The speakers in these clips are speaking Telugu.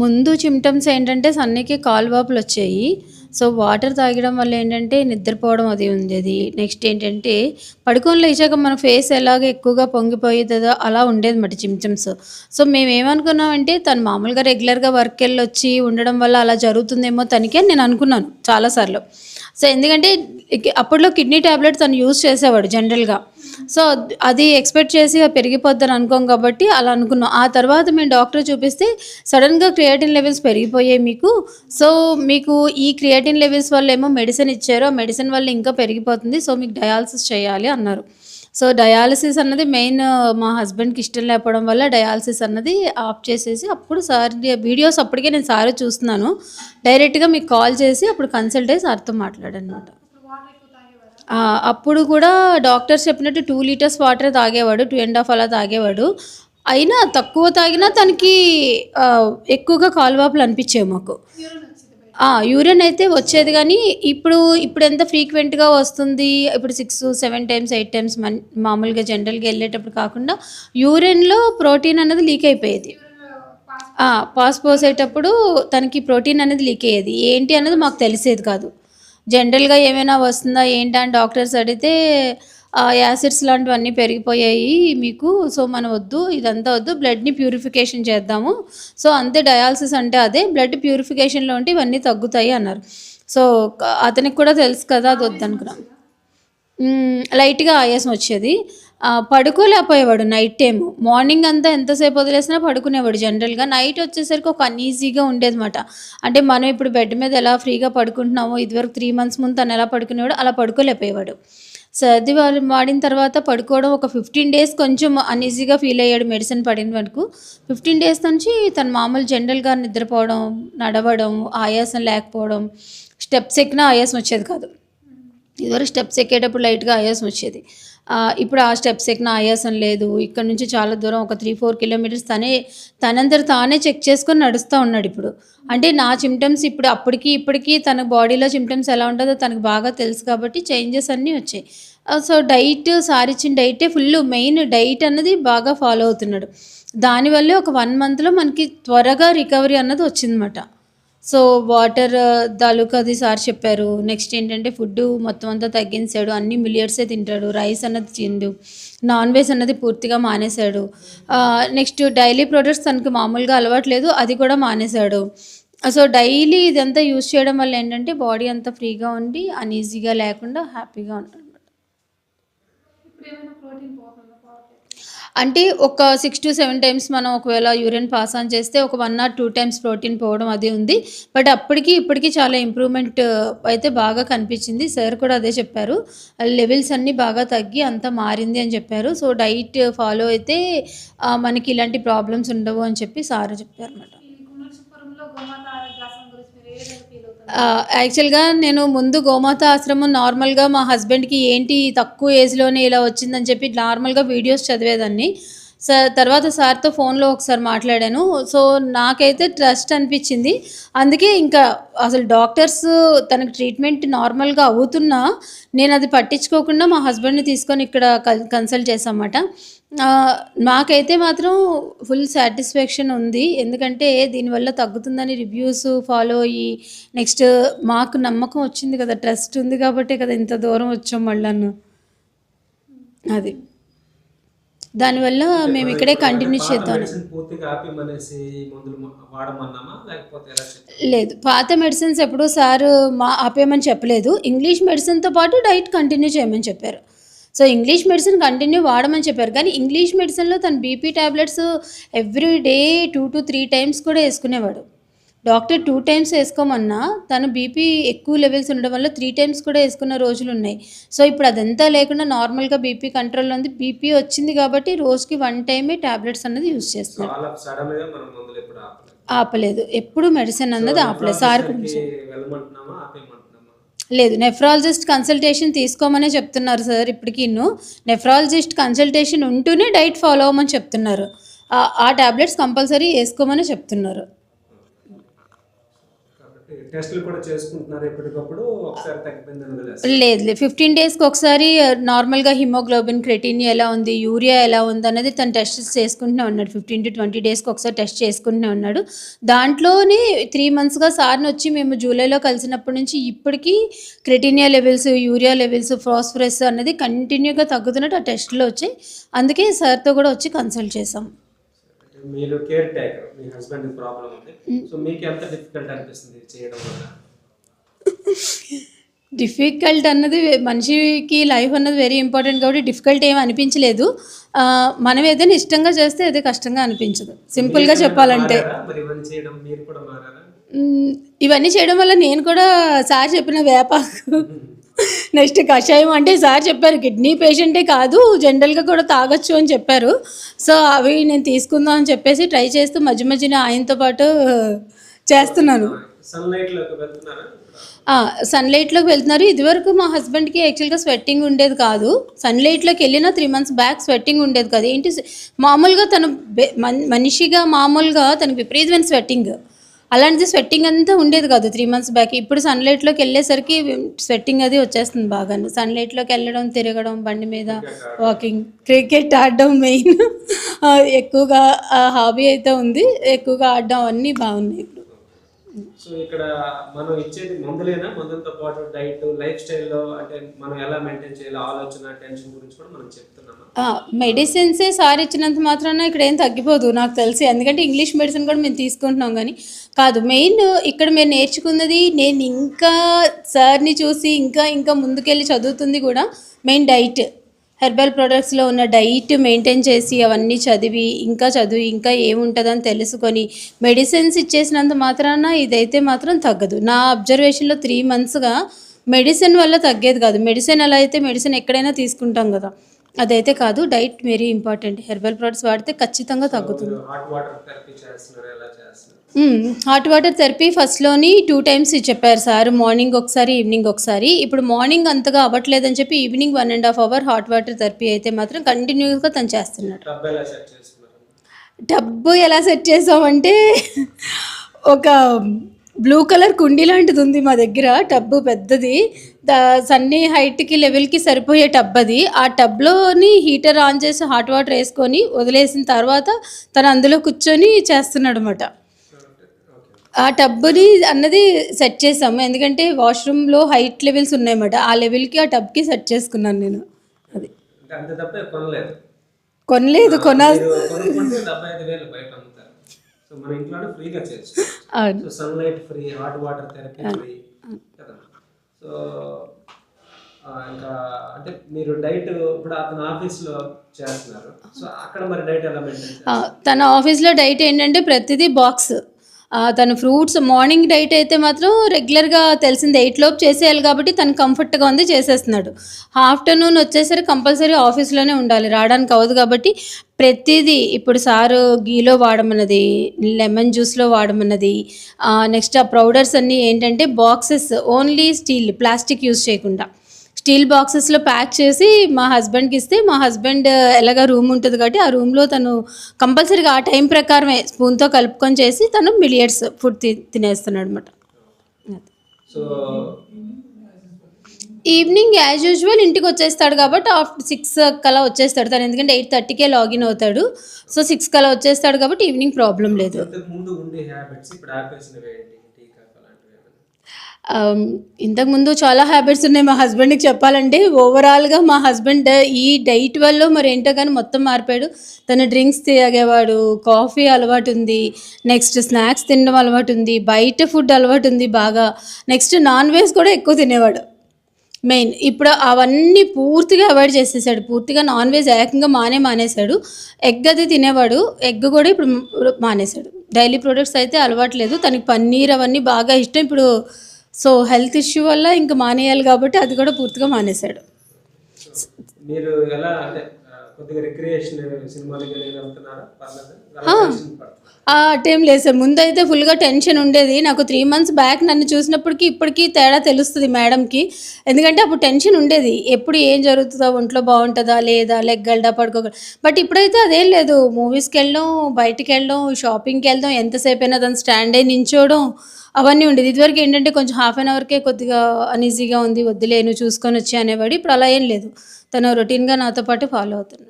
ముందు సిమ్టమ్స్ ఏంటంటే సన్నీకి కాలు వాపులొచ్చాయి. సో, వాటర్ తాగడం వల్ల ఏంటంటే నిద్రపోవడం అది ఉండేది. నెక్స్ట్ ఏంటంటే పడుకొని లేచాక మన ఫేస్ ఎలాగ ఎక్కువగా పొంగిపోయేదో అలా ఉండేది మాట సిమ్టమ్స్. సో, మేమేమనుకున్నామంటే తను మామూలుగా రెగ్యులర్‌గా వర్క్ వెళ్ళి వచ్చి ఉండడం వల్ల అలా జరుగుతుందేమో తనకి అని నేను అనుకున్నాను చాలాసార్లు సో, ఎందుకంటే అప్పట్లో కిడ్నీ ట్యాబ్లెట్ తను యూజ్ చేసేవాడు జనరల్‌గా. సో, అది ఎక్స్‌పెక్ట్ చేసి పెరిగిపోద్దని అనుకోం కాబట్టి అలా అనుకున్నాం. ఆ తర్వాత మేము డాక్టర్ చూపిస్తే సడన్గా క్రియాటిన్ లెవెల్స్ పెరిగిపోయాయి మీకు. సో, మీకు ఈ క్రియాటిన్ లెవెల్స్ వల్ల ఏమో మెడిసిన్ ఇచ్చారు. ఆ మెడిసిన్ వల్ల ఇంకా పెరిగిపోతుంది. సో, మీకు డయాలసిస్ చేయాలి అన్నారు. సో, డయాలసిస్ అన్నది మెయిన్ మా హస్బెండ్‌కి ఇష్టం లేకపోవడం వల్ల డయాలసిస్ అన్నది ఆఫ్ చేసేసి అప్పుడు సార్ వీడియోస్ అప్పటికే నేను సారే చూస్తున్నాను. డైరెక్ట్‌గా మీకు కాల్ చేసి అప్పుడు కన్సల్ట్ అయ్యి సార్‌తో మాట్లాడానన్నమాట. అప్పుడు కూడా డాక్టర్స్ చెప్పినట్టు టూ లీటర్స్ వాటర్ తాగేవాడు. టు అండ్ హాఫ్ అలా తాగేవాడు. అయినా తక్కువ తాగినా తనకి ఎక్కువగా కాలువాపులు అనిపించేవి మాకు. యూరిన్ అయితే వచ్చేది కానీ ఇప్పుడు ఇప్పుడు ఎంత ఫ్రీక్వెంట్‌గా వస్తుంది. ఇప్పుడు 6, 7 టైమ్స్, ఎయిట్ టైమ్స్ మన్ మామూలుగా జనరల్‌గా వెళ్ళేటప్పుడు కాకుండా యూరిన్‌లో ప్రోటీన్ అనేది లీక్ అయిపోయేది. పాస్ పోసేటప్పుడు తనకి ప్రోటీన్ అనేది లీక్ అయ్యేది. ఏంటి అన్నది మాకు తెలిసేది కాదు. జనరల్‌గా ఏమైనా వస్తుందా ఏంటా అని డాక్టర్స్ అడిగితే యాసిడ్స్ లాంటివన్నీ పెరిగిపోయాయి మీకు. సో, మనం వద్దు ఇదంతా వద్దు బ్లడ్‌ని ప్యూరిఫికేషన్ చేద్దాము. సో, అంతే డయాలసిస్ అంటే అదే బ్లడ్ ప్యూరిఫికేషన్‌లో ఉంటే ఇవన్నీ తగ్గుతాయి అన్నారు. సో, అతనికి కూడా తెలుసు కదా అది వద్దనుకున్నాం. లైట్‌గా ఆయాసం వచ్చేది. పడుకోలేకపోయేవాడు నైట్ టైం మార్నింగ్ అంతా ఎంతసేపు వదిలేసినా పడుకునేవాడు జనరల్‌గా. నైట్ వచ్చేసరికి ఒక అన్‌ఈజీగా ఉండేదన్నమాట. అంటే మనం ఇప్పుడు బెడ్ మీద ఎలా ఫ్రీగా పడుకుంటున్నామో ఇదివరకు త్రీ మంత్స్ ముందు తను ఎలా పడుకునేవాడు అలా పడుకోలేకపోయేవాడు. సర్ది వాళ్ళు వాడిన తర్వాత పడుకోవడం ఒక 15 డేస్ కొంచెం అన్‌ఈజీగా ఫీల్ అయ్యాడు మెడిసిన్ పడిన వరకు. 15 డేస్ నుంచి తను మామూలు జనరల్‌గా నిద్రపోవడం, నడవడం, ఆయాసం లేకపోవడం, స్టెప్స్ ఎక్కినా ఆయాసం వచ్చేది కాదు. ఇదివరకు స్టెప్స్ ఎక్కేటప్పుడు లైట్‌గా ఆయాసం వచ్చేది. ఇప్పుడు ఆ స్టెప్స్ ఎక్కిన ఆయాసం లేదు. ఇక్కడ నుంచి చాలా దూరం ఒక 3, 4 కిలోమీటర్స్ తనే తనందరూ తానే చెక్ చేసుకొని నడుస్తూ ఉన్నాడు ఇప్పుడు అంటే నా సిమ్టమ్స్ ఇప్పుడు అప్పటికి ఇప్పటికీ తన బాడీలో సిమ్టమ్స్ ఎలా ఉంటుందో తనకు బాగా తెలుసు కాబట్టి చేంజెస్ అన్నీ వచ్చాయి. సో, డైట్ సార్ ఇచ్చిన డైటే ఫుల్ మెయిన్ డైట్ అన్నది బాగా ఫాలో అవుతున్నాడు. దానివల్లే ఒక వన్ మంత్‌లో మనకి త్వరగా రికవరీ అన్నది వచ్చిందన్నమాట. సో, వాటర్ తాలూకా అది సార్ చెప్పారు. నెక్స్ట్ ఏంటంటే ఫుడ్డు మొత్తం అంతా తగ్గించాడు. అన్ని మిలియర్సే తింటాడు. రైస్ అన్నది తిండు నాన్ వెజ్ అన్నది పూర్తిగా మానేశాడు. నెక్స్ట్ డైలీ ప్రొడక్ట్స్ తనకి మామూలుగా అలవాటు లేదు. అది కూడా మానేశాడు. సో, డైలీ ఇదంతా యూజ్ చేయడం వల్ల ఏంటంటే బాడీ అంతా ఫ్రీగా ఉండి అన్‌ఈజీగా లేకుండా హ్యాపీగా ఉన్నాడన్నమాట. అంటే ఒక 6-7 టైమ్స్ మనం ఒకవేళ యూరిన్ పాస్ ఆన్ చేస్తే ఒక one or two times protein పోవడం అది ఉంది. బట్ అప్పటికి ఇప్పటికి చాలా ఇంప్రూవ్‌మెంట్ uh, అయితే బాగా కనిపించింది. సార్ కూడా అదే చెప్పారు. లెవెల్స్ అన్నీ బాగా తగ్గి అంతా మారింది అని చెప్పారు. సో, డైట్ ఫాలో అయితే మనకి ఇలాంటి ప్రాబ్లమ్స్ ఉండవు అని చెప్పి సార్ చెప్పారన్నమాట. ఈ గుండ్లచుపురంలో గోమాత ఆరోగ్యాశ్రమం గురించి మీరు ఏ విధంగా ఫీల్ అవుతున్నారు? ఆహ్, యాక్చువల్‌గా నేను ముందు గోమాత ఆశ్రమం నార్మల్‌గా మా హస్బెండ్‌కి ఏంటి తక్కువ ఏజ్‌లోనే ఇలా వచ్చిందని చెప్పి నార్మల్‌గా వీడియోస్ చదివేదాన్ని. సార్ తర్వాత సార్‌తో ఫోన్‌లో ఒకసారి మాట్లాడాను. సో, నాకైతే ట్రస్ట్ అనిపించింది. అందుకే ఇంకా అసలు డాక్టర్స్ తనకు ట్రీట్మెంట్ నార్మల్‌గా అవుతున్నా నేను అది పట్టించుకోకుండా మా హస్బెండ్‌ని తీసుకొని ఇక్కడ కన్సల్ట్ చేశామన్నమాట. నాకైతే మాత్రం ఫుల్ సాటిస్ఫాక్షన్ ఉంది. ఎందుకంటే దీనివల్ల తగ్గుతుందని రివ్యూస్ ఫాలో అయ్యి నెక్స్ట్ మాకు నమ్మకం వచ్చింది కదా! ట్రస్ట్ ఉంది కాబట్టే కదా ఇంత దూరం వచ్చాం మళ్ళాను. అది. దానివల్ల మేము ఇక్కడే కంటిన్యూ చేద్దాం? లేదు. పాత మెడిసిన్స్ ఎప్పుడూ సారు మా ఆపేయమని చెప్పలేదు. ఇంగ్లీష్ మెడిసిన్‌తో పాటు డైట్ కంటిన్యూ చేయమని చెప్పారు. సో, ఇంగ్లీష్ మెడిసిన్ కంటిన్యూ వాడమని చెప్పారు. కానీ ఇంగ్లీష్ మెడిసిన్‌లో తను BP tablets every day 2-3 times కూడా యేసుకునేవాడు. డాక్టర్ 2 టైమ్స్ యేసుకోమన్నా తను బీపీ ఎక్కువ లెవెల్స్ ఉండడం వల్ల 3 టైమ్స్ కూడా యేసుకున్న రోజులున్నాయి. సో, ఇప్పుడు అదంతా లేకుండా నార్మల్‌గా బీపీ కంట్రోల్‌లో ఉంది. బీపీ వచ్చింది కాబట్టి రోజుకి 1 టైమే టాబ్లెట్స్ అన్నది యూజ్ ఎప్పుడు ఆపలేదు. ఎప్పుడు మెడిసిన్ అన్నది ఆపలేదు. సార్? లేదు. నెఫ్రాలజిస్ట్ కన్సల్టేషన్ తీసుకోమనే చెప్తున్నారు సార్ ఇప్పటికిను. నెఫ్రాలజిస్ట్ కన్సల్టేషన్ ఉంటూనే డైట్ ఫాలో అవ్వమని చెప్తున్నారు. ఆ టాబ్లెట్స్ కంపల్సరీ యేసుకోమనే చెప్తున్నారు. టెస్టులు కూడా చేసుకుంటున్నారు ఎప్పటికప్పుడు. ఒకసారి లేదు లేదు. ఫిఫ్టీన్ డేస్కి ఒకసారి నార్మల్గా హిమోగ్లోబిన్ క్రెటిన్ ఎలా ఉంది యూరియా ఎలా ఉంది అనేది తను టెస్ట్ చేసుకుంటూనే ఉన్నాడు. ఫిఫ్టీన్ టు ట్వంటీ డేస్కి ఒకసారి టెస్ట్ చేసుకుంటూనే ఉన్నాడు. దాంట్లోనే త్రీ మంత్స్గా సార్ని వచ్చి మేము జూలైలో కలిసినప్పటి నుంచి ఇప్పటికీ creatinine levels urea levels phosphorus అనేది కంటిన్యూగా తగ్గుతున్నట్టు ఆ టెస్ట్లో వచ్చాయి అందుకే సార్తో కూడా వచ్చి కన్సల్ట్ చేసాం మీరు కేర్ టేకర్ మీ హస్బెండ్ ప్రాబ్లం ఉంది. సో మీకు ఎంత డిఫికల్ట్ అనిపిస్తుంది చేయడం వల్ల? డిఫికల్ట్ అన్నది మనిషికి లైఫ్ అన్నది వెరీ ఇంపార్టెంట్ కాబట్టి డిఫికల్ట్ ఏం అనిపించలేదు. మనం ఏదైనా ఇష్టంగా చేస్తే అది కష్టంగా అనిపించదు. సింపుల్గా చెప్పాలంటే. మ్, ఇవన్నీ చేయడం వల్ల నేను కూడా సార్ చెప్పిన వేపాకు నెక్స్ట్ కషాయం అంటే సార్ చెప్పారు కిడ్నీ పేషెంటే కాదు జనరల్గా కూడా తాగొచ్చు అని చెప్పారు. సో అవి నేను తీసుకుందాం అని చెప్పేసి ట్రై చేస్తూ మధ్య మధ్యన ఆయనతో పాటు చేస్తున్నాను. సన్లైట్లోకి వెళ్తున్నారు? ఇదివరకు మా హస్బెండ్కి యాక్చువల్గా స్వెట్టింగ్ ఉండేది కాదు. సన్లైట్లోకి వెళ్ళిన త్రీ మంత్స్ బ్యాక్ స్వెట్టింగ్ ఉండేది కాదు. ఏంటి మామూలుగా తను మనిషిగా మామూలుగా తనకి విపరీతమైన స్వెట్టింగ్. అలాంటిది స్వెట్టింగ్ అంతా ఉండేది కాదు. త్రీ మంత్స్ బ్యాక్ ఇప్పుడు సన్లైట్లోకి వెళ్ళేసరికి స్వెట్టింగ్ అది వచ్చేస్తుంది బాగా సన్లైట్లోకి వెళ్ళడం తిరగడం బండి మీద వాకింగ్ క్రికెట్ ఆడడం మెయిన్ ఎక్కువగా హాబీ అయితే ఉంది. ఎక్కువగా ఆడడం అన్నీ బాగున్నాయి. సో ఇక్కడ మనం ఇచ్చేది మందులేనా? మందులతో పాటు డైట్ లైఫ్ స్టైల్లో అంటే మనం ఎలా మెయింటైన్ చేయాలి? ఆలోచన టెన్షన్ గురించి కూడా మనం చెప్తున్నాము? మెడిసిన్సే సార్ ఇచ్చినంత మాత్రాన ఇక్కడ ఏం తగ్గిపోదు నాకు తెలిసి. ఎందుకంటే ఇంగ్లీష్ మెడిసిన్ కూడా మేము తీసుకుంటున్నాం కానీ కాదు. మెయిన్ ఇక్కడ మేము నేర్చుకున్నది నేను ఇంకా సార్ని చూసి ఇంకా ఇంకా ముందుకెళ్ళి చదువుతుంది కూడా మెయిన్ డైట్. హెర్బల్ ప్రొడక్ట్స్లో ఉన్న డైట్ మెయింటైన్ చేసి అవన్నీ చదివి ఇంకా చదివి ఇంకా ఏముంటుందని తెలుసుకొని మెడిసిన్స్ ఇచ్చేసినంత మాత్రాన ఇదైతే మాత్రం తగ్గదు. నా అబ్జర్వేషన్లో త్రీ మంత్స్గా మెడిసిన్ వల్ల తగ్గేది కాదు. మెడిసిన్ ఎలా అయితే మెడిసిన్ ఎక్కడైనా తీసుకుంటాం కదా అదైతే కాదు. Diet very important. Herbal products వాడితే ఖచ్చితంగా తగ్గుతుంది. హాట్ వాటర్ థెరపీ ఫస్ట్లోని టూ టైమ్స్ చెప్పారు సార్. మార్నింగ్ ఒకసారి ఈవినింగ్ ఒకసారి. ఇప్పుడు మార్నింగ్ అంతగా అవ్వట్లేదని చెప్పి evening one and half hour hot water therapy అయితే మాత్రం కంటిన్యూస్గా తను చేస్తున్నాడు. డబ్బు ఎలా సెట్ చేసుకున్నారు డబ్బు ఎలా సెట్ చేసామంటే ఒక బ్లూ కలర్ కుండీ లాంటిది ఉంది మా దగ్గర. టబ్బు పెద్దది. దా సన్నీ హైట్కి లెవెల్కి సరిపోయే టబ్ అది. ఆ టబ్లోని హీటర్ ఆన్ చేసి హాట్ వాటర్ వేసుకొని వదిలేసిన తర్వాత తను అందులో కూర్చొని చేస్తున్నాడు అనమాట ఆ టబ్బుని అన్నది సెట్ చేసాము. ఎందుకంటే వాష్రూమ్లో హైట్ లెవెల్స్ ఉన్నాయన్నమాట. ఆ లెవెల్కి ఆ టబ్కి సెట్ చేసుకున్నాను నేను. అది. కొనలేదు. కొనలేదు కొనాలి మీరు కొనుక్కుంటే డెబ్బై ఐదు వేలు బయట అమ్ముతారు. సో మన ఇంట్లోనే ఫ్రీగా చేయొచ్చు. అవును. So sunlight free hot water therapy free కదా. సో ఆ, ఇంకా అంటే మీరు డైట్ ఇప్పుడు అతను ఆఫీస్లో చేస్తున్నారు. సో అక్కడ మరి డైట్ ఎలా మెయింటైన్ ఆ, తన ఆఫీస్లో డైట్ ఏంటంటే ప్రతిదీ బాక్స్. తను ఫ్రూట్స్ మార్నింగ్ డైట్ అయితే మాత్రం రెగ్యులర్గా తెలిసింది ఎయిట్ లోపు చేసేయాలి కాబట్టి తను కంఫర్ట్గా ఉంది చేసేస్తున్నాడు. ఆఫ్టర్నూన్ వచ్చేసరికి కంపల్సరీ ఆఫీస్లోనే ఉండాలి. రావడానికి అవ్వదు కాబట్టి ప్రతిదీ ఇప్పుడు సారు గీలో వాడమన్నది లెమన్ జ్యూస్లో వాడమన్నది నెక్స్ట్ ఆ పౌడర్స్ అన్నీ ఏంటంటే boxes only steel plastic use చేయకుండా. స్టీల్ బాక్సెస్లో ప్యాక్ చేసి మా హస్బెండ్కి ఇస్తే మా హస్బెండ్ ఎలాగ రూమ్ ఉంటుంది కాబట్టి ఆ రూమ్లో తను కంపల్సరీగా ఆ టైం ప్రకారమే స్పూన్తో కలుపుకొని చేసి తను మిలియట్స్ ఫుడ్ తి తినేస్తున్నాడు అనమాట ఈవినింగ్ యాజ్ యూజువల్ ఇంటికి వచ్చేస్తాడు కాబట్టి ఆఫ్టర్ సిక్స్ కలా వచ్చేస్తాడు. తను ఎందుకంటే ఎయిట్ థర్టీకే లాగిన్ అవుతాడు. సో సిక్స్ కలా వచ్చేస్తాడు కాబట్టి ఈవినింగ్ ప్రాబ్లం లేదు ఇంతకు ముందు ఉండే హ్యాబిట్స్ ఇప్పుడు ఆపేసినవి ఏంటి టీ కాఫీ అలాంటివి ఏమైనా ఆమ్, Um, ఇంతకుముందు చాలా హ్యాబిట్స్ ఉన్నాయి. మా హస్బెండ్కి చెప్పాలంటే ఓవరాల్గా మా హస్బెండ్ ఈ డైట్ వల్ల మరి ఏంటో కానీ మొత్తం మారిపోయాడు. తను డ్రింక్స్ తాగేవాడు కాఫీ అలవాటు ఉంది. నెక్స్ట్ స్నాక్స్ తినడం అలవాటు ఉంది. బయట ఫుడ్ అలవాటు ఉంది బాగా. నెక్స్ట్ నాన్ వెజ్ కూడా ఎక్కువ తినేవాడు. మెయిన్ ఇప్పుడు అవన్నీ పూర్తిగా అవాయిడ్ చేసేసాడు. పూర్తిగా నాన్ వెజ్ ఏకంగా మానే మానేశాడు. ఎగ్ అది తినేవాడు. ఎగ్ కూడా ఇప్పుడు మానేశాడు. డైలీ ప్రొడక్ట్స్ అయితే అలవాట్లేదు తనకి పన్నీర్ అవన్నీ బాగా ఇష్టం. ఇప్పుడు సో హెల్త్ ఇష్యూ వల్ల ఇంకా మానేయాలి కాబట్టి అది కూడా పూర్తిగా మానేశాడు. మీరు ఎలా అంటే టైం లేదు సార్. ముందైతే ఫుల్గా టెన్షన్ ఉండేది. నాకు త్రీ మంత్స్ బ్యాక్ నన్ను చూసినప్పటికీ ఇప్పటికీ తేడా తెలుస్తుంది మేడంకి. ఎందుకంటే అప్పుడు టెన్షన్ ఉండేది. ఎప్పుడు ఏం జరుగుతుందో ఒంట్లో బాగుంటుందా లేదా లెగ్గలడా పడుకో బట్ ఇప్పుడైతే అదేం లేదు. మూవీస్కి వెళ్ళడం బయటికి వెళ్ళడం షాపింగ్కి వెళ్ళడం ఎంతసేపు అయినా దాని స్టాండ్ అయి నించోవడం అవన్నీ ఉండేది. ఇదివరకు ఏంటంటే కొంచెం హాఫ్ అన్ అవర్కే కొద్దిగా అన్ఈజీగా ఉంది వద్దులే నువ్వు చూసుకొని వచ్చి అనేవాడు. ఇప్పుడు అలా ఏం లేదు. తను రొటీన్గా నాతో పాటు ఫాలో అవుతున్నాడు.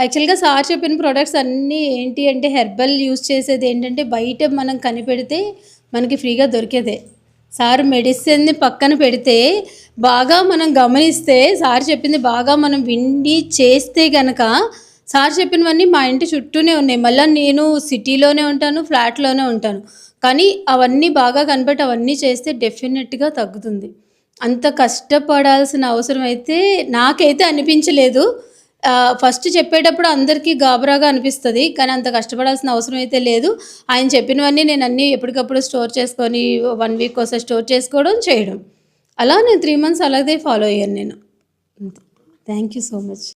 యాక్చువల్గా సార్ చెప్పిన ప్రొడక్ట్స్ అన్నీ ఏంటి అంటే హెర్బల్ యూస్ చేసేది ఏంటంటే బయట మనం కనిపెడితే మనకి ఫ్రీగా దొరికేదే. సార్ మెడిసిన్ని పక్కన పెడితే బాగా మనం గమనిస్తే సార్ చెప్పింది బాగా మనం విండి చేస్తే కనుక సార్ చెప్పినవన్నీ మా ఇంటి చుట్టూనే ఉన్నాయి. మళ్ళీ నేను సిటీలోనే ఉంటాను ఫ్లాట్లోనే ఉంటాను. కానీ అవన్నీ బాగా కనబట్టి అవన్నీ చేస్తే డెఫినెట్గా తగ్గుతుంది. అంత కష్టపడాల్సిన అవసరం అయితే నాకైతే అనిపించలేదు. ఫస్ట్ చెప్పేటప్పుడు అందరికీ గాబరాగా అనిపిస్తుంది కానీ అంత కష్టపడాల్సిన అవసరం అయితే లేదు. ఆయన చెప్పినవన్నీ నేను అన్నీ ఎప్పటికప్పుడు స్టోర్ చేసుకొని వన్ వీక్ కోసం స్టోర్ చేసుకోవడం చేయడం. అలా నేను త్రీ మంత్స్ అలాగే ఫాలో అయ్యాను నేను. Thank you so much.